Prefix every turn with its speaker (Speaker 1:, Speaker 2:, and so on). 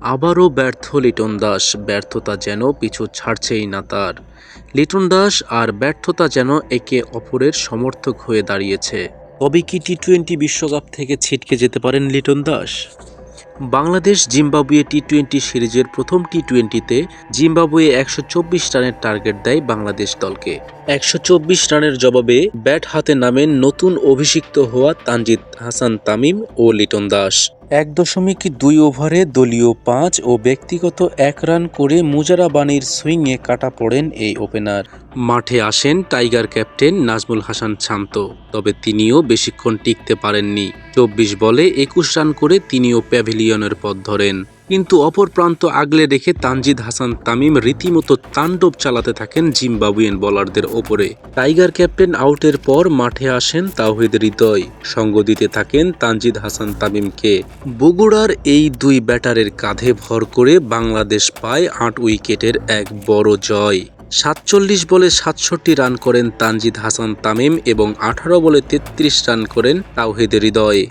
Speaker 1: আবারও ব্যর্থ লিটন দাস। ব্যর্থতা যেন পিছু ছাড়ছেই না তার। লিটন দাস আর ব্যর্থতা যেন একে অপরের সমর্থক হয়ে দাঁড়িয়েছে। তবে কি টি টোয়েন্টি বিশ্বকাপ থেকে ছিটকে যেতে পারেন Liton Das? Bangladesh Zimbabwe T twenty সিরিজের প্রথম টি টোয়েন্টিতে জিম্বাবুয়ে একশো চব্বিশ রানের টার্গেট দেয় বাংলাদেশ দলকে। একশো চব্বিশ রানের জবাবে ব্যাট হাতে নামেন নতুন অভিষিক্ত হওয়া তানজিদ হাসান তামিম ও লিটন দাস। এক দশমিক দুই ওভারে দলীয় পাঁচ ও ব্যক্তিগত এক রান করে মুজারাবানির সুইংয়ে কাটা পড়েন এই ওপেনার। মাঠে আসেন টাইগার ক্যাপ্টেন নাজমুল হাসান শান্ত, তবে তিনিও বেশিক্ষণ টিকতে পারেননি। চব্বিশ বলে একুশ রান করে তিনিও প্যাভিলিয়নের পথ ধরেন। কিন্তু অপর প্রান্ত আগলে রেখে তানজিদ হাসান তামিম রীতিমতো তাণ্ডব চালাতে থাকেন জিম্বাবুয়েন বোলারদের ওপরে। টাইগার ক্যাপ্টেন আউটের পর মাঠে আসেন তাওহিদ হৃদয়। সঙ্গ দিতে থাকেন তানজিদ হাসান তামিমকে। বগুড়ার এই দুই ব্যাটারের কাঁধে ভর করে বাংলাদেশ পায় আট উইকেটের এক বড় জয়। সাতচল্লিশ বলে সাতষট্টি রান করেন তানজিদ হাসান তামিম এবং আঠারো বলে তেত্রিশ রান করেন তাওহিদ হৃদয়।